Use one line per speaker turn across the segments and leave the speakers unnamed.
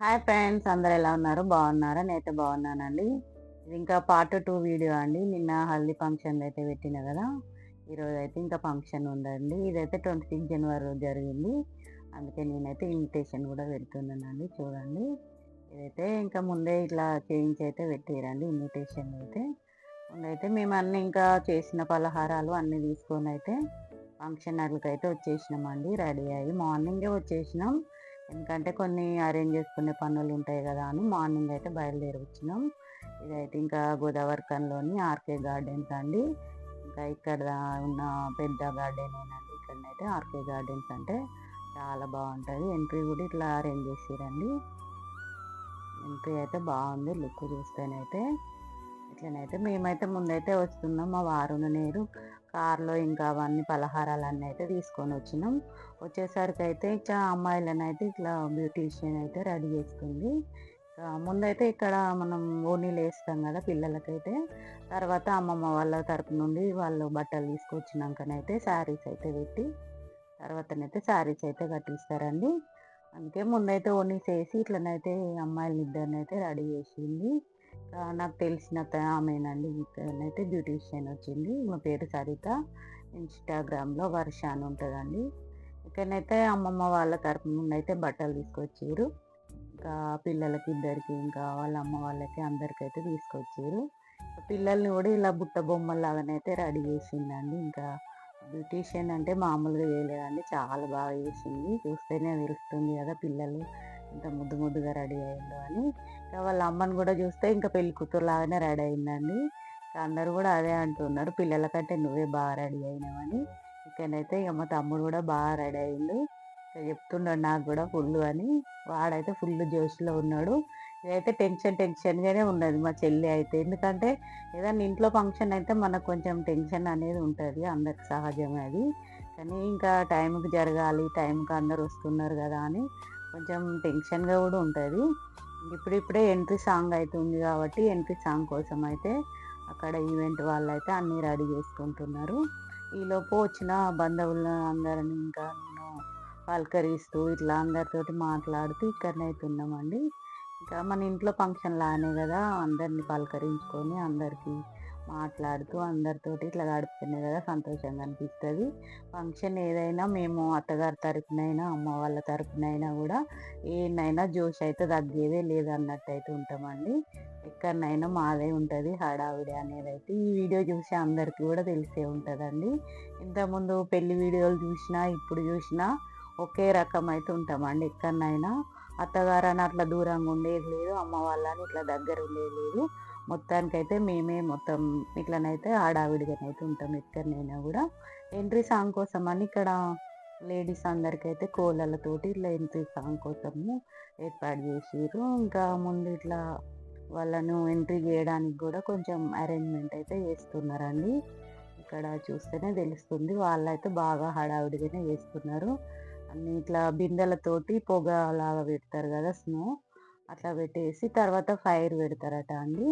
Hi friends అందరు ఎలా ఉన్నారు? బాగున్నారా? నేనైతే బాగున్నానండి. ఇది ఇంకా పార్ట్ టూ వీడియో అండి. నిన్న హల్దీ ఫంక్షన్ అయితే పెట్టిన కదా? ఈరోజు అయితే ఇంకా ఫంక్షన్ ఉందండి. ఇదైతే ట్వంటీ సిక్స్ జనవరి రోజు జరిగింది. అందుకే నేనైతే ఇన్విటేషన్ కూడా పెడుతున్నానండి. చూడండి. ఇదైతే ఇంకా ముందే ఇట్లా చేయించి అయితే పెట్టారండి ఇన్విటేషన్ అయితే. ముందైతే మేము అన్ని ఇంకా చేసిన పలహారాలు అన్నీ తీసుకొని అయితే ఫంక్షన్ హాల్కి వచ్చేసినామండి. రెడీ అయ్యి మార్నింగే వచ్చేసినాం. ఎందుకంటే కొన్ని అరేంజ్ చేసుకునే పనులు ఉంటాయి కదా అని మార్నింగ్ అయితే బయలుదేరి వచ్చినాం. ఇదైతే ఇంకా గోదావరికంలోని ఆర్కే గార్డెన్స్ అండి. ఇంకా ఇక్కడ ఉన్న పెద్ద గార్డెన్ ఏనండి. ఇక్కడనైతే ఆర్కే గార్డెన్స్ అంటే చాలా బాగుంటుంది. ఎంట్రీ కూడా ఇట్లా అరేంజ్ చేసిరండి. ఎంట్రీ అయితే బాగుంది. లుక్ చూస్తేనైతే ఇట్లనైతే మేమైతే ముందైతే వస్తున్నాం. మా వారును నేను కార్లో ఇంకా అవన్నీ పలహారాలు అన్నీ అయితే తీసుకొని వచ్చినాం. వచ్చేసరికి అయితే ఇట్లా అమ్మాయిలను అయితే ఇట్లా బ్యూటీషియన్ అయితే రెడీ చేస్తుంది. ముందైతే ఇక్కడ మనం ఓనీలు వేస్తాం కదా పిల్లలకైతే. తర్వాత అమ్మమ్మ వాళ్ళ తరపు నుండి వాళ్ళు బట్టలు తీసుకొచ్చినాకనైతే శారీస్ అయితే పెట్టి తర్వాతనైతే శారీస్ అయితే కట్టిస్తారండి. అందుకే ముందైతే ఓనీస్ వేసి ఇట్లనైతే అమ్మాయిలు ఇద్దరిని అయితే రెడీ చేసింది. నాకు తెలిసిన త- ఆమెనండి. అయితే బ్యూటీషియన్ వచ్చింది. మా పేరు సరిత. ఇన్స్టాగ్రామ్లో వర్ష అని ఉంటుందండి. ఇక్కడనైతే అమ్మమ్మ వాళ్ళ తరపు నుండి అయితే బట్టలు తీసుకొచ్చారు. ఇంకా పిల్లలకి ఇద్దరికి ఇంకా వాళ్ళ అమ్మ వాళ్ళకి అందరికైతే తీసుకొచ్చారు. పిల్లల్ని కూడా ఇలా బుట్ట బొమ్మలాగానైతే రెడీ చేసిందండి. ఇంకా బ్యూటీషియన్ అంటే మామూలుగా చేయలేదండి చాలా బాగా చేసింది. చూస్తేనే తెలుస్తుంది కదా పిల్లలు. ఇంత ముద్దు ముద్దుగా రెడీ అయ్యిందో అని. వాళ్ళ అమ్మని కూడా చూస్తే ఇంకా పెళ్ళి కూతురులాగానే రెడీ అయిందండి. అందరూ కూడా అదే అంటున్నారు పిల్లల కంటే నువ్వే బాగా రెడీ అయినావని. ఇక్కడైతే ఇక మా తమ్ముడు కూడా బాగా రెడీ అయిండు చెప్తున్నాడు నాకు కూడా ఫుల్ అని. వాడైతే ఫుల్ జోష్లో ఉన్నాడు. ఇదైతే టెన్షన్ టెన్షన్గానే ఉన్నది మా చెల్లి అయితే. ఎందుకంటే ఏదైనా ఇంట్లో ఫంక్షన్ అయితే మనకు కొంచెం టెన్షన్ అనేది ఉంటుంది అందరికి సహజమే అది. కానీ ఇంకా టైంకి జరగాలి టైంకి అందరు వస్తున్నారు కదా అని. కొంచెం టెన్షన్గా కూడా ఉంటుంది. ఇప్పుడిప్పుడే ఎంట్రీ సాంగ్ అయితే ఉంది కాబట్టి ఎంట్రీ సాంగ్ కోసం అయితే అక్కడ ఈవెంట్ వాళ్ళు అయితే అన్నీ రెడీ చేసుకుంటున్నారు. ఈలోపు వచ్చిన బంధువులను అందరిని ఇంకా నేను పలకరిస్తూ ఇట్లా అందరితోటి మాట్లాడుతూ ఇక్కడనైతే ఉన్నామండి ఇంకా మన ఇంట్లో ఫంక్షన్ లానే కదా అందరిని పలకరించుకొని అందరికీ మాట్లాడుతూ అందరితోటి ఇట్లా గడుపుతున్నాయి కదా సంతోషంగా అనిపిస్తుంది. ఫంక్షన్ ఏదైనా మేము అత్తగారి తరపునైనా అమ్మ వాళ్ళ తరపునైనా కూడా ఏనైనా జోష్ అయితే తగ్గేదే లేదన్నట్టు అయితే ఉంటామండి. ఎక్కడనైనా మాదే ఉంటుంది హడావిడి అనేది అయితే. ఈ వీడియో చూసి అందరికీ కూడా తెలిసే ఉంటుందండి. ఇంతకుముందు పెళ్ళి వీడియోలు చూసినా ఇప్పుడు చూసినా ఒకే రకం అయితే ఉంటామండి. ఎక్కడనైనా అత్తగారు అని అట్లా దూరంగా ఉండేది లేదు అమ్మ వాళ్ళని ఇట్లా దగ్గర ఉండేది లేదు. మొత్తానికైతే మేమే మొత్తం ఇట్లనైతే ఆడావిడిగానైతే ఉంటాం ఎక్కడనైనా కూడా. ఎంట్రీ సాంగ్ కోసం అని ఇక్కడ లేడీస్ అందరికైతే కోళ్ళతోటి ఇట్లా ఎంట్రీ సాంగ్ కోసము ఏర్పాటు చేసిర్రు. ఇంకా ముందు ఇట్లా వాళ్ళను ఎంట్రీ చేయడానికి కూడా కొంచెం అరేంజ్మెంట్ అయితే చేస్తున్నారండి. ఇక్కడ చూస్తేనే తెలుస్తుంది వాళ్ళైతే బాగా హడావిడిగానే చేస్తున్నారు. అన్ని ఇట్లా బిందెలతోటి పొగ లాగా పెడతారు కదా స్నో అట్లా పెట్టేసి తర్వాత ఫైర్ పెడతారట అండి.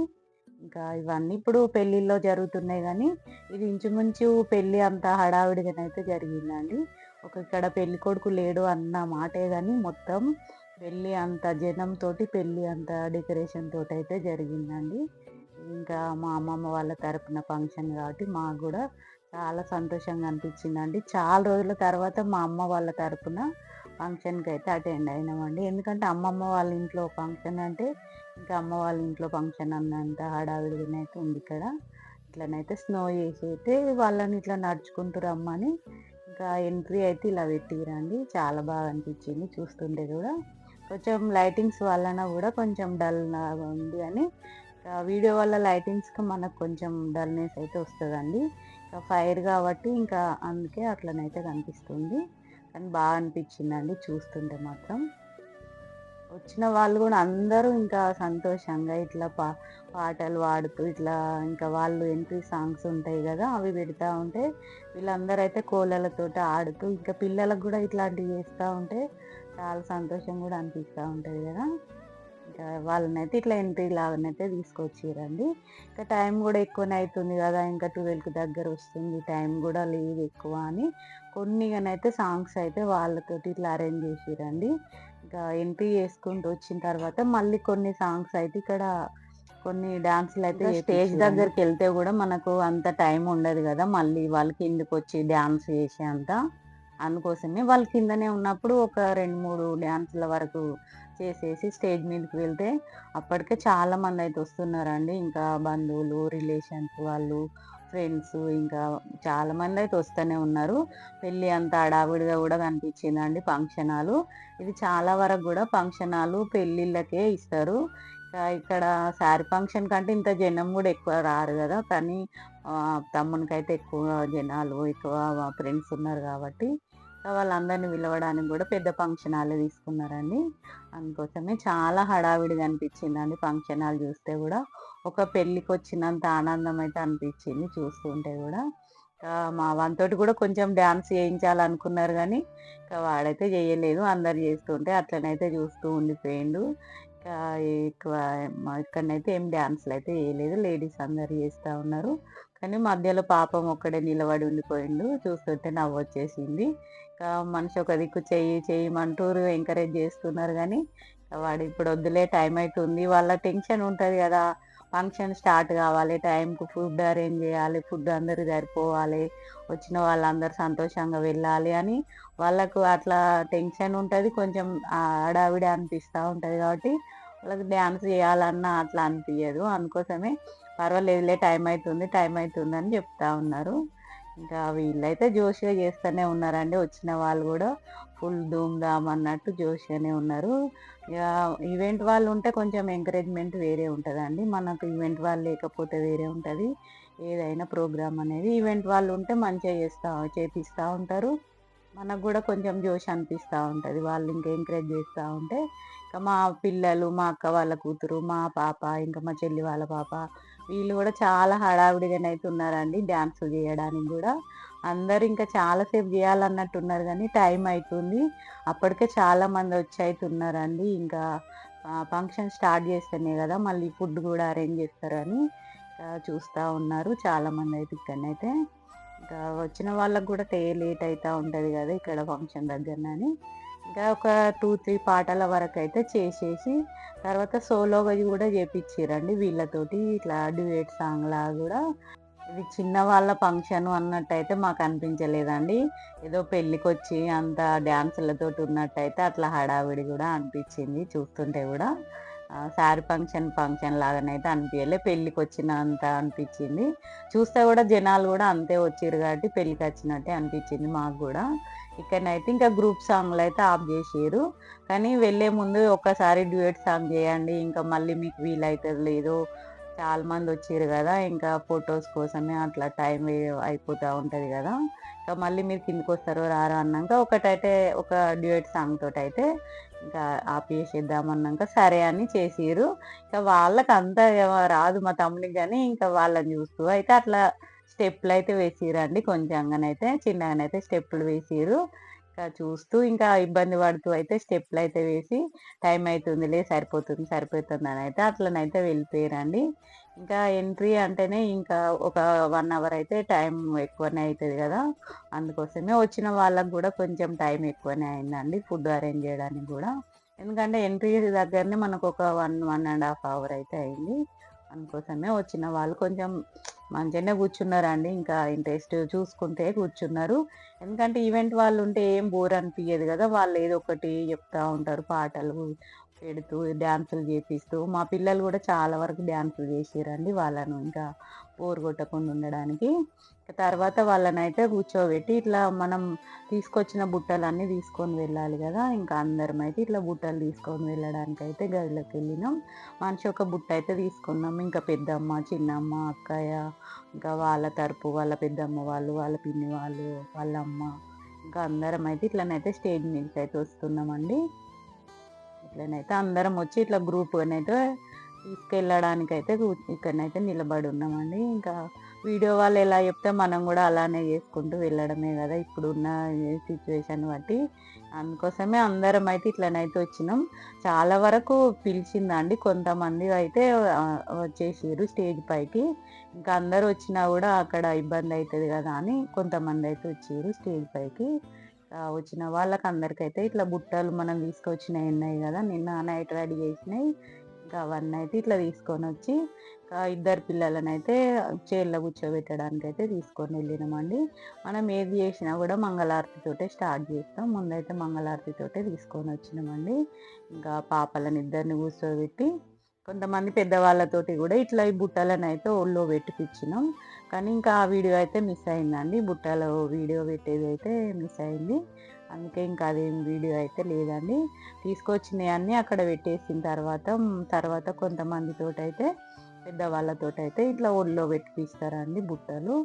ఇంకా ఇవన్నీ ఇప్పుడు పెళ్ళిళ్ళలో జరుగుతున్నాయి కానీ ఇది ఇంచుమించు పెళ్ళి అంత హడావిడిగానైతే జరిగిందండి. ఒక ఇక్కడ పెళ్ళి కొడుకు లేడు అన్న మాటే కానీ మొత్తం పెళ్ళి అంత జనంతోటి పెళ్ళి అంత డెకరేషన్ తోటి అయితే జరిగిందండి. ఇంకా మా అమ్మమ్మ వాళ్ళ తరపున ఫంక్షన్ కాబట్టి మాకు కూడా చాలా సంతోషంగా అనిపించిందండి. చాలా రోజుల తర్వాత మా అమ్మ వాళ్ళ తరపున ఫంక్షన్కి అయితే అటెండ్ అయినామండి. ఎందుకంటే అమ్మమ్మ వాళ్ళ ఇంట్లో ఫంక్షన్ అంటే ఇంకా అమ్మ వాళ్ళ ఇంట్లో ఫంక్షన్ అన్నంత హడావిడిగానే అయితే ఉంది ఇక్కడ. ఇట్లనైతే స్నో చేసి అయితే వాళ్ళని ఇట్లా నడుచుకుంటూ రమ్మని ఇంకా ఎంట్రీ అయితే ఇలా పెట్టిరండి. చాలా బాగా అనిపించింది చూస్తుంటే కూడా. కొంచెం లైటింగ్స్ వలన కూడా కొంచెం డల్ ఉంది అని. వీడియో వల్ల లైటింగ్స్కి మనకు కొంచెం డల్నెస్ అయితే వస్తుందండి. ఇంకా ఫైర్ కాబట్టి ఇంకా అందుకే అట్లనైతే కనిపిస్తుంది. కానీ బాగా అనిపించిందండి చూస్తుంటే మాత్రం. వచ్చిన వాళ్ళు కూడా అందరూ ఇంకా సంతోషంగా ఇట్లా పా పాటలు పాడుతూ ఇట్లా ఇంకా వాళ్ళు ఎంట్రీ సాంగ్స్ ఉంటాయి కదా అవి పెడతా ఉంటే వీళ్ళందరూ అయితే కోళ్ళతోటి ఆడుతూ ఇంకా పిల్లలకు కూడా ఇట్లాంటివి చేస్తూ ఉంటే చాలా సంతోషం కూడా అనిపిస్తూ ఉంటుంది కదా. ఇంకా వాళ్ళనైతే ఇట్లా ఎంట్రీ లాగానైతే తీసుకొచ్చిరండి. ఇంకా టైం కూడా ఎక్కువనే అవుతుంది కదా ఇంకా ట్వెల్వ్కి దగ్గర వస్తుంది టైం కూడా లేదు ఎక్కువ అని. కొన్నిగానైతే సాంగ్స్ అయితే వాళ్ళతోటి ఇట్లా అరేంజ్ చేసిరండి. ఇంకా ఎంట్రీ చేసుకుంటూ వచ్చిన తర్వాత మళ్ళీ కొన్ని సాంగ్స్ అయితే ఇక్కడ కొన్ని డాన్సులు అయితే స్టేజ్ దగ్గరికి వెళ్తే కూడా మనకు అంత టైం ఉండదు కదా మళ్ళీ వాళ్ళు కిందకి వచ్చి డ్యాన్స్ చేసే అంత? అందుకోసమే వాళ్ళు కిందనే ఉన్నప్పుడు ఒక రెండు మూడు డ్యాన్సుల వరకు చేసేసి స్టేజ్ మీదకి వెళ్తే అప్పటికే చాలా మంది అయితే వస్తున్నారండి. ఇంకా బంధువులు రిలేషన్స్ వాళ్ళు ఫ్రెండ్స్ ఇంకా చాలా మంది అయితే వస్తూనే ఉన్నారు. పెళ్ళి అంత హడావిడిగా కూడా కనిపించిందండి ఫంక్షన్ హాలు ఇది చాలా వరకు కూడా ఫంక్షన్ హాలు పెళ్ళిళ్ళకే ఇస్తారు. ఇంకా ఇక్కడ శారీ ఫంక్షన్ కంటే ఇంత జనం కూడా ఎక్కువ రారు కదా. కానీ తమ్మునికైతే ఎక్కువ జనాలు ఎక్కువ ఫ్రెండ్స్ ఉన్నారు కాబట్టి వాళ్ళందరిని పిలవడానికి కూడా పెద్ద ఫంక్షన్ హాల్ తీసుకున్నారండి. అందుకోసమే చాలా హడావిడిగా అనిపించిందండి ఫంక్షన్ హాల్ చూస్తే కూడా. ఒక పెళ్ళికి వచ్చినంత ఆనందం అయితే అనిపించింది చూస్తుంటే కూడా. మా వంతోటి కూడా కొంచెం డ్యాన్స్ చేయించాలనుకున్నారు కానీ ఇంకా వాడైతే చేయలేదు. అందరు చేస్తుంటే అట్లనైతే చూస్తూ ఉండిపోయిండు. ఇంకా ఎక్కువ ఇక్కడనైతే ఏం డ్యాన్స్లు అయితే చేయలేదు. లేడీస్ అందరు చేస్తూ ఉన్నారు. కానీ మధ్యలో పాపం ఒక్కడే నిలబడి ఉండిపోయిండు. చూస్తుంటే నవ్వు వచ్చేసింది ఇంకా మనిషి ఒక దిక్కు చెయ్యి చేయమంటూరు ఎంకరేజ్ చేస్తున్నారు కానీ వాడు ఇప్పుడు వద్దులే టైం అవుతుంది వాళ్ళ టెన్షన్ ఉంటుంది కదా. ఫంక్షన్ స్టార్ట్ కావాలి టైంకు ఫుడ్ అరేంజ్ చేయాలి ఫుడ్ అందరూ సరిపోవాలి వచ్చిన వాళ్ళందరూ సంతోషంగా వెళ్ళాలి అని వాళ్ళకు అట్లా టెన్షన్ ఉంటుంది. కొంచెం ఆడావిడ అనిపిస్తూ ఉంటుంది కాబట్టి వాళ్ళకి డ్యాన్స్ చేయాలన్నా అట్లా అనిపించదు అందుకోసమే పర్వాలేదులే టైం అవుతుంది టైం అవుతుంది అని చెప్తా ఉన్నారు. ఇంకా వీళ్ళైతే జోషిగా చేస్తూనే ఉన్నారండి. వచ్చిన వాళ్ళు కూడా ఫుల్ ధూమ్ ధామ్ అన్నట్టు జోషిగానే ఉన్నారు. ఇక ఈవెంట్ వాళ్ళు ఉంటే కొంచెం ఎంకరేజ్మెంట్ వేరే ఉంటుందండి. మనకు ఈవెంట్ వాళ్ళు లేకపోతే వేరే ఉంటుంది. ఏదైనా ప్రోగ్రామ్ అనేది ఈవెంట్ వాళ్ళు ఉంటే మంచిగా చేస్తూ చేపిస్తూ ఉంటారు. మనకు కూడా కొంచెం జోష్ అనిపిస్తూ ఉంటుంది. వాళ్ళు ఇంకా ఎంకరేజ్ చేస్తూ ఉంటే ఇంకా మా పిల్లలు మా అక్క వాళ్ళ కూతురు మా పాప ఇంకా మా చెల్లి వాళ్ళ పాప వీళ్ళు కూడా చాలా హడావిడిగానైతే ఉన్నారండి డ్యాన్స్ చేయడానికి కూడా. అందరు ఇంకా చాలాసేపు చేయాలన్నట్టు ఉన్నారు కానీ టైం అవుతుంది అప్పటికే చాలా మంది వచ్చి అయితే ఉన్నారండి ఇంకా ఫంక్షన్ స్టార్ట్ చేస్తేనే కదా మళ్ళీ ఫుడ్ కూడా అరేంజ్ చేస్తారని చూస్తూ ఉన్నారు. చాలామంది అయితే ఇక్కడనైతే ఇంకా వచ్చిన వాళ్ళకు కూడా టే లేట్ అవుతూ ఉంటుంది కదా ఇక్కడ ఫంక్షన్ దగ్గరనని. ఇంకా ఒక టూ త్రీ పాటల వరకు అయితే చేసేసి తర్వాత సోలోగా కూడా చేపించారండి వీళ్ళతోటి ఇట్లా డ్యూయేట్ సాంగ్ లా కూడా. ఇది చిన్న వాళ్ళ ఫంక్షన్ అన్నట్టు అయితే మాకు అనిపించలేదండి. ఏదో పెళ్ళికి వచ్చి అంత డ్యాన్సులతో ఉన్నట్టయితే అట్లా హడావిడి కూడా అనిపించింది చూస్తుంటే కూడా. శారీ ఫంక్షన్ ఫంక్షన్ లాగానైతే అనిపించలే పెళ్ళికి వచ్చినంత అనిపించింది చూస్తే కూడా జనాలు కూడా అంతే వచ్చారు కాబట్టి పెళ్ళికి వచ్చినట్టే అనిపించింది మాకు కూడా. ఇక్కడనైతే ఇంకా గ్రూప్ సాంగ్లు అయితే ఆఫ్ చేసారు కానీ వెళ్ళే ముందు ఒక్కసారి డ్యూయట్ సాంగ్ చేయండి. ఇంకా మళ్ళీ మీకు వీలైతే లేదు. చాలా మంది వచ్చారు కదా. ఇంకా ఫొటోస్ కోసమే అట్లా టైం అయిపోతూ ఉంటుంది కదా. ఇంకా మళ్ళీ మీరు కిందికి వస్తారో రారా అన్నాక ఒకటైతే ఒక డ్యూయట్ సాంగ్ తోటి అయితే ఇంకా ఆపేసేద్దామన్నాక సరే అని చేసిరు ఇంకా వాళ్ళకి అంత రాదు మా తమ్ముడికి కానీ ఇంకా వాళ్ళని చూస్తూ అయితే అట్లా స్టెప్లు అయితే వేసిరండి కొంచెంగానైతే చిన్నగానైతే స్టెప్పులు వేసిరు ఇంకా చూస్తూ ఇంకా ఇబ్బంది పడుతూ అయితే స్టెప్లు అయితే వేసి టైం అవుతుందిలే సరిపోతుంది సరిపోతుంది అని అయితే అట్లనైతే వెళ్ళిపోయారండి ఇంకా ఎంట్రీ అంటేనే ఇంకా ఒక వన్ అవర్ అయితే టైం ఎక్కువనే అవుతుంది కదా. అందుకోసమే వచ్చిన వాళ్ళకు కూడా కొంచెం టైం ఎక్కువనే అయిందండి ఫుడ్ అరేంజ్ చేయడానికి కూడా. ఎందుకంటే ఎంట్రీ దగ్గరనే మనకు ఒక one one and half hour అయితే అయింది. అందుకోసమే వచ్చిన వాళ్ళు కొంచెం మంచిగానే కూర్చున్నారండి. ఇంకా ఇంట్రెస్ట్ చూసుకుంటే కూర్చున్నారు. ఎందుకంటే ఈవెంట్ వాళ్ళు ఉంటే ఏం బోర్ అనిపించదు కదా. వాళ్ళు ఏదో ఒకటి చెప్తా ఉంటారు పాటలు పెడుతూ డ్యాన్సులు చేపిస్తూ మా పిల్లలు కూడా చాలా వరకు డ్యాన్సులు చేసిరండి వాళ్ళను ఇంకా బోర్ కొట్టకుండా ఉండడానికి. తర్వాత వాళ్ళని అయితే కూర్చోబెట్టి ఇట్లా మనం తీసుకొచ్చిన బుట్టలన్నీ తీసుకొని వెళ్ళాలి కదా ఇంకా అందరం అయితే ఇట్లా బుట్టలు తీసుకొని వెళ్ళడానికి అయితే గదిలోకి వెళ్ళినాం. మనిషి ఒక బుట్ట అయితే తీసుకున్నాం. ఇంకా పెద్దమ్మ చిన్నమ్మ అక్కయ్య ఇంకా వాళ్ళ తరపు వాళ్ళ పెద్దమ్మ వాళ్ళు వాళ్ళ పిన్ని వాళ్ళు వాళ్ళ అమ్మ ఇంకా అందరం అయితే ఇట్లనైతే స్టేజ్ మీదకి అయితే వస్తున్నామండి. ఇట్లనైతే అందరం వచ్చి ఇట్లా గ్రూప్గానైతే తీసుకెళ్ళడానికి అయితే ఇక్కడనైతే నిలబడి ఉన్నామండి. ఇంకా వీడియో వాళ్ళు ఎలా చెప్తే మనం కూడా అలానే చేసుకుంటూ వెళ్ళడమే కదా ఇప్పుడున్న సిచ్యువేషన్ బట్టి. అందుకోసమే అందరం అయితే ఇట్లనైతే వచ్చినాం. చాలా వరకు పిలిచిందండి. కొంతమంది అయితే వచ్చేసారు స్టేజ్ పైకి. ఇంకా అందరు వచ్చినా కూడా అక్కడ ఇబ్బంది అవుతుంది కదా అని కొంతమంది అయితే వచ్చారు స్టేజ్ పైకి. వచ్చిన వాళ్ళకి అందరికైతే ఇట్లా బుట్టలు మనం తీసుకొచ్చినవి ఉన్నాయి కదా నిన్న నైట్ రెడీ చేసినాయి. ఇంకా అవన్నీ అయితే ఇట్లా తీసుకొని వచ్చి ఇంకా ఇద్దరు పిల్లలని అయితే చైర్లో కూర్చోబెట్టడానికి అయితే తీసుకొని వెళ్ళినామండి. మనం ఏది చేసినా కూడా మంగళారతితోటే స్టార్ట్ చేస్తాం. ముందైతే మంగళారతితోటే తీసుకొని వచ్చినామండి. ఇంకా పాపలను ఇద్దరిని కూర్చోబెట్టి కొంతమంది పెద్దవాళ్ళతోటి కూడా ఇట్లా ఈ బుట్టలను అయితే ఒళ్ళో పెట్టిపించినాం కానీ ఇంకా ఆ వీడియో అయితే మిస్ అయిందండి. బుట్టలో వీడియో పెట్టేది అయితే మిస్ అయింది. అందుకే ఇంకా అదేం వీడియో అయితే లేదండి. తీసుకొచ్చినవి అన్నీ అక్కడ పెట్టేసిన తర్వాత తర్వాత కొంతమందితో అయితే పెద్దవాళ్ళతో అయితే ఇట్లా ఒళ్ళో పెట్టిపిస్తారండి బుట్టలు.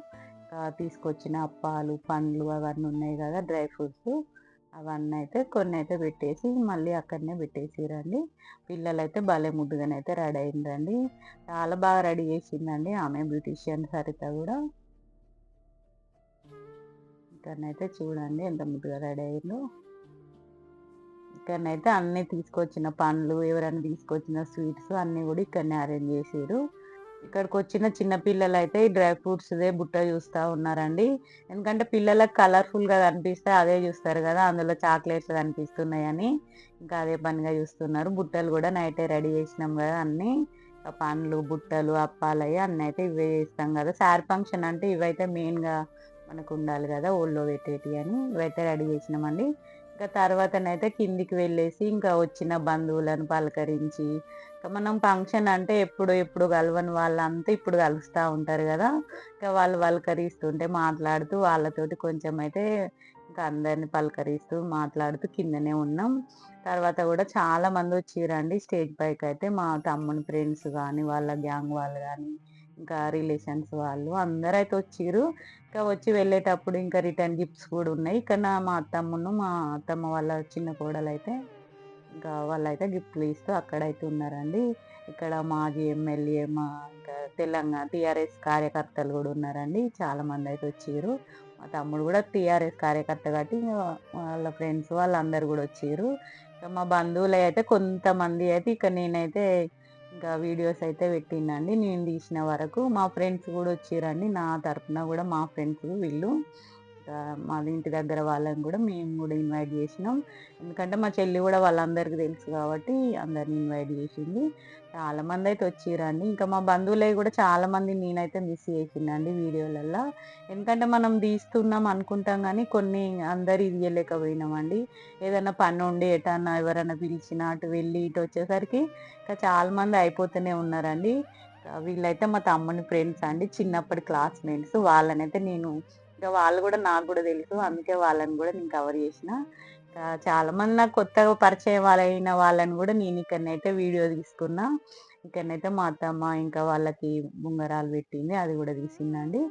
ఇంకా తీసుకొచ్చిన అప్పాలు పండ్లు అవన్నీ ఉన్నాయి కదా డ్రై ఫ్రూట్స్. అవన్నీ అయితే కొన్ని అయితే పెట్టేసి మళ్ళీ అక్కడనే పెట్టేసిరండి. పిల్లలు అయితే భలే ముద్దుగానైతే రెడీ అయిందండి చాలా బాగా రెడీ చేసిందండి ఆమె బ్యూటిషియన్ సరిత కూడా. ఇక్కడనైతే చూడండి ఎంత ముద్దుగా రెడీ అయిందో. ఇక్కడనైతే అన్నీ తీసుకొచ్చిన పండ్లు ఎవరైనా తీసుకొచ్చిన స్వీట్స్ అన్నీ కూడా ఇక్కడనే అరేంజ్ చేసారు ఇక్కడికి వచ్చిన చిన్న పిల్లలు అయితే ఈ డ్రై ఫ్రూట్స్ దే బుట్ట చూస్తూ ఉన్నారండి. ఎందుకంటే పిల్లలకు కలర్ఫుల్గా కనిపిస్తే అదే చూస్తారు కదా అందులో చాక్లెట్స్ కనిపిస్తున్నాయని. ఇంకా అదే పనిగా చూస్తున్నారు. బుట్టలు కూడా నైటే రెడీ చేసినాం కదా అన్ని. పండ్లు బుట్టలు అప్పాలయ్యి అన్నీ అయితే ఇవే చేస్తాం కదా. శారీ ఫంక్షన్ అంటే ఇవైతే మెయిన్గా మనకు ఉండాలి కదా ఒళ్ళో పెట్టేటి అని ఇవైతే రెడీ చేసినామండి. ఇంకా తర్వాతనైతే కిందికి వెళ్ళేసి ఇంకా వచ్చిన బంధువులను పలకరించి ఇంకా మనం ఫంక్షన్ అంటే ఎప్పుడు ఎప్పుడు కలవని వాళ్ళంతా ఇప్పుడు కలుస్తూ ఉంటారు కదా. ఇంకా వాళ్ళు పలకరిస్తుంటే మాట్లాడుతూ వాళ్ళతోటి కొంచెం అయితే ఇంకా అందరిని పలకరిస్తూ మాట్లాడుతూ కిందనే ఉన్నాం. తర్వాత కూడా చాలా మంది వచ్చిరండి. స్టేజ్ పైకి అయితే మా తమ్ముని ఫ్రెండ్స్ కానీ వాళ్ళ గ్యాంగ్ వాళ్ళు కానీ ఇంకా రిలేషన్స్ వాళ్ళు అందరూ అయితే ఇంకా వచ్చి వెళ్ళేటప్పుడు ఇంకా రిటర్న్ గిఫ్ట్స్ కూడా ఉన్నాయి. ఇక్కడ మా అత్తమ్మను మా అత్తమ్మ వాళ్ళ చిన్న కోడలు అయితే ఇంకా వాళ్ళైతే గిఫ్ట్లు ఇస్తూ అక్కడైతే ఉన్నారండి. ఇక్కడ మాజీ ఎమ్మెల్యే మా ఇంకా తెలంగాణ టీఆర్ఎస్ కార్యకర్తలు కూడా ఉన్నారండి. చాలా మంది అయితే వచ్చారు. మా తమ్ముడు కూడా టీఆర్ఎస్ కార్యకర్త కాబట్టి వాళ్ళ ఫ్రెండ్స్ వాళ్ళందరూ కూడా వచ్చారు. ఇంకా మా బంధువులు అయితే కొంతమంది అయితే ఇక నేనైతే ఇంకా వీడియోస్ అయితే పెట్టిండండి. నేను తీసిన వరకు మా ఫ్రెండ్స్ కూడా వచ్చిరండి నా తరఫున కూడా మా ఫ్రెండ్స్ వీళ్ళు. ఇంకా ఇంటి దగ్గర వాళ్ళని కూడా మేము కూడా ఇన్వైట్ చేసినాం. ఎందుకంటే మా చెల్లి కూడా వాళ్ళందరికీ తెలుసు కాబట్టి అందరిని ఇన్వైట్ చేసింది. చాలా మంది అయితే వచ్చిరండి. ఇంకా మా బంధువులే కూడా చాలా మంది నేనైతే మిస్ చేసిందండి వీడియోలలో ఎందుకంటే మనం తీస్తున్నాం అనుకుంటాం కానీ కొన్ని అందరు ఇయ్యలేకపోయినామండి ఏదైనా పని ఉండి ఎటన్నా ఎవరైనా పిలిచినా అటు వెళ్ళి ఇటు వచ్చేసరికి ఇంకా చాలా మంది అయిపోతూనే ఉన్నారండి. వీళ్ళైతే మా తమ్ముని ఫ్రెండ్స్ అండి చిన్నప్పటి క్లాస్మేట్స్ వాళ్ళనైతే నేను ఇంకా వాళ్ళు కూడా నాకు కూడా తెలుసు. అందుకే వాళ్ళని కూడా నేను కవర్ చేసిన. చాలా మంది నాకు కొత్తగా పరిచయం వాళ్ళైన వాళ్ళని కూడా నేను ఇక్కడనైతే వీడియో తీసుకున్నా. ఇక్కడనైతే మా అత్తమ్మ ఇంకా వాళ్ళకి బుంగరాలు పెట్టింది అది కూడా తీసిందండి.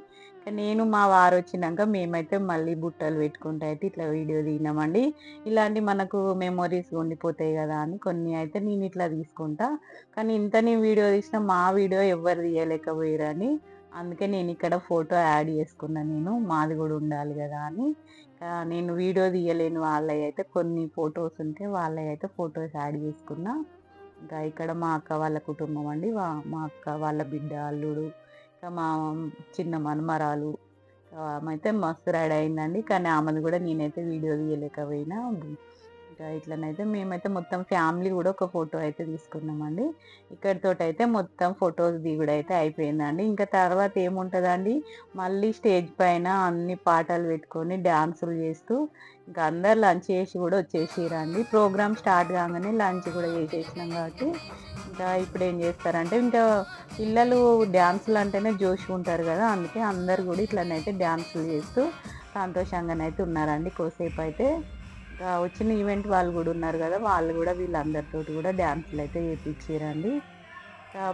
నేను మా వారు వచ్చినాక మేమైతే మళ్ళీ బుట్టలు పెట్టుకుంటూ అయితే ఇట్లా వీడియో దిగినామండి ఇలాంటి మనకు మెమొరీస్ ఉండిపోతాయి కదా అని కొన్ని అయితే నేను ఇట్లా తీసుకుంటా. కానీ ఇంత నేను వీడియో తీసిన మా వీడియో ఎవరు తీయలేకపోయారని అందుకే నేను ఇక్కడ ఫోటో యాడ్ చేసుకున్నా నేను మాది కూడా ఉండాలి కదా అని. నేను వీడియో తీయలేని వాళ్ళవి అయితే కొన్ని ఫొటోస్ ఉంటే వాళ్ళవి అయితే ఫొటోస్ యాడ్ చేసుకున్నా. ఇంకా ఇక్కడ మా అక్క వాళ్ళ కుటుంబం అండి. మా అక్క వాళ్ళ బిడ్డ అల్లుడు ఇంకా మా చిన్న మనమరాలు అయితే మస్తు రెడీ అయిందండి. కానీ ఆమెను కూడా నేనైతే వీడియో తీయలేకపోయినా. ఇంకా ఇట్లనైతే మేమైతే మొత్తం ఫ్యామిలీ కూడా ఒక ఫోటో అయితే తీసుకున్నామండి. ఇక్కడితో అయితే మొత్తం ఫొటోస్ దిగుడు అయితే అయిపోయిందండి. ఇంకా తర్వాత ఏముంటుందండి? మళ్ళీ స్టేజ్ పైన అన్ని పాటలు పెట్టుకొని డ్యాన్సులు చేస్తూ ఇంకా అందరు లంచ్ చేసి కూడా వచ్చేసిరండి. ప్రోగ్రామ్ స్టార్ట్ కాగానే లంచ్ కూడా చేసేసినాం కాబట్టి ఇంకా ఇప్పుడు ఏం చేస్తారంటే ఇంకా పిల్లలు డ్యాన్సులు అంటేనే జోష్ ఉంటారు కదా అందుకే అందరు కూడా ఇట్లనైతే డ్యాన్సులు చేస్తూ సంతోషంగానైతే ఉన్నారండి. కోసేపు అయితే ఇంకా వచ్చిన ఈవెంట్ వాళ్ళు కూడా ఉన్నారు కదా వాళ్ళు కూడా వీళ్ళందరితో కూడా డ్యాన్సులు అయితే చేయించారండి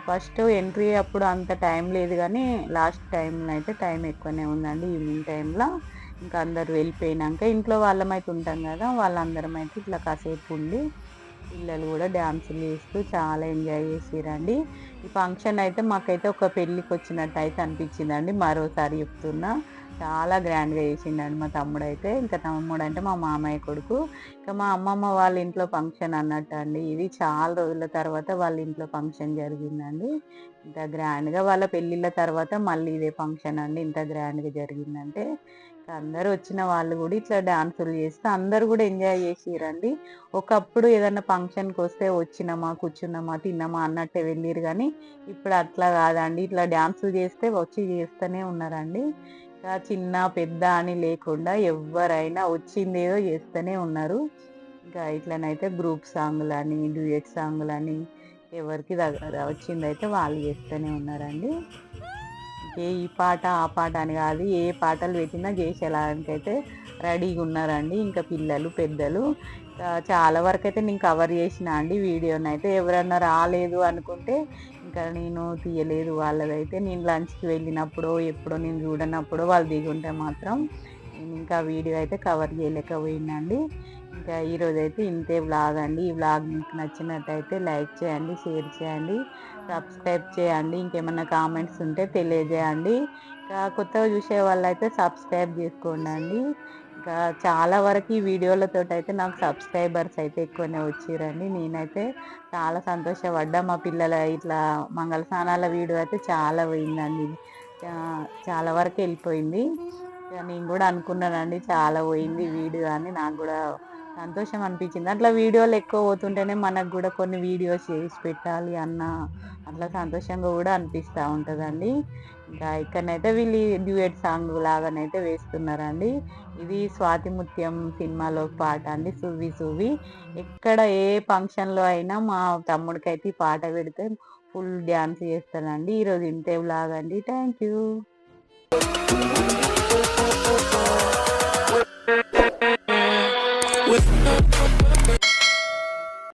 ఫస్ట్ ఎంట్రీ అప్పుడు అంత టైం లేదు కానీ లాస్ట్ టైంలో అయితే టైం ఎక్కువనే ఉందండి ఈవినింగ్ టైంలో ఇంకా అందరు వెళ్ళిపోయినాక ఇంట్లో వాళ్ళమైతే ఉంటాం కదా వాళ్ళందరం అయితే ఇట్లా కాసేపు ఉండి పిల్లలు కూడా డ్యాన్సులు చేస్తూ చాలా ఎంజాయ్ చేసిరండి. ఈ ఫంక్షన్ అయితే మాకైతే ఒక పెళ్ళికి వచ్చినట్టు అయితే అనిపించిందండి మరోసారి చెప్తున్నా. చాలా గ్రాండ్గా చేసిండండి మా తమ్ముడు అయితే ఇంకా తమ్ముడు అంటే మా మామయ్య కొడుకు. ఇంకా మా అమ్మమ్మ వాళ్ళ ఇంట్లో ఫంక్షన్ అన్నట్టు అండి ఇది చాలా రోజుల తర్వాత వాళ్ళ ఇంట్లో ఫంక్షన్ జరిగిందండి. ఇంత గ్రాండ్గా వాళ్ళ పెళ్ళిళ్ళ తర్వాత మళ్ళీ ఇదే ఫంక్షన్ అండి. ఇంత గ్రాండ్గా జరిగిందంటే. అందరూ వచ్చిన వాళ్ళు కూడా ఇట్లా డాన్సులు చేస్తే అందరు కూడా ఎంజాయ్ చేసిరండి. ఒకప్పుడు ఏదైనా ఫంక్షన్కి వస్తే వచ్చినామా కూర్చున్నామా తిన్నామా అన్నట్టే వెళ్ళిరు కానీ ఇప్పుడు అట్లా కాదండి. ఇట్లా డాన్సులు చేస్తే వచ్చి చేస్తూనే ఉన్నారండి. చిన్న పెద్ద అని లేకుండా ఎవరైనా వచ్చిందేదో చేస్తూనే ఉన్నారు. ఇంకా ఇట్లనైతే గ్రూప్ సాంగ్లు అని డ్యూయట్ సాంగ్లు అని ఎవరికి దగ్గర వచ్చిందైతే వాళ్ళు చేస్తూనే ఉన్నారండి. ఏ ఈ పాట ఆ పాట అని కాదు ఏ పాటలు పెట్టినా చేసేలానికైతే రెడీగా ఉన్నారండి. ఇంకా పిల్లలు పెద్దలు. చాలా వరకు అయితే నేను కవర్ చేసిన అండి వీడియోని. అయితే ఎవరన్నా రాలేదు అనుకుంటే ఇంకా నేను తీయలేదు. వాళ్ళదైతే నేను లంచ్కి వెళ్ళినప్పుడో ఎప్పుడో నేను చూడనప్పుడో వాళ్ళు దిగుంటే మాత్రం నేను ఇంకా వీడియో అయితే కవర్ చేయలేకపోయిందండి ఇంకా ఈరోజు అయితే ఇంతే వ్లాగ్ అండి. ఈ వ్లాగ్ మీకు నచ్చినట్టయితే లైక్ చేయండి షేర్ చేయండి సబ్స్క్రైబ్ చేయండి ఇంకేమైనా కామెంట్స్ ఉంటే తెలియజేయండి. ఇంకా కొత్తగా చూసే వాళ్ళైతే సబ్స్క్రైబ్ చేసుకోండి అండి ఇంకా చాలా వరకు ఈ వీడియోలతో అయితే నాకు సబ్స్క్రైబర్స్ అయితే ఎక్కువనే వచ్చిరండి. నేనైతే చాలా సంతోషపడ్డా. మా పిల్లల ఇట్లా మంగళ స్నానాల వీడియో అయితే చాలా పోయిందండి. చాలా వరకు వెళ్ళిపోయింది. నేను కూడా అనుకున్నానండి చాలా పోయింది వీడియో అని. నాకు కూడా సంతోషం అనిపించింది అట్లా వీడియోలు ఎక్కువ పోతుంటేనే మనకు కూడా కొన్ని వీడియోస్ చేసి పెట్టాలి అన్న అట్లా సంతోషంగా కూడా అనిపిస్తూ ఉంటుందండి. ఇంకా ఇక్కడనైతే వీళ్ళు డ్యూయట్ సాంగ్ లాగానైతే వేస్తున్నారండి. ఇది స్వాతి ముత్యం సినిమాలో పాట అండి సువి సువి ఎక్కడ ఏ ఫంక్షన్లో అయినా మా తమ్ముడికైతే ఈ పాట పెడితే ఫుల్ డ్యాన్స్ చేస్తానండి ఈరోజు ఇంతే లాగండి. Thank you.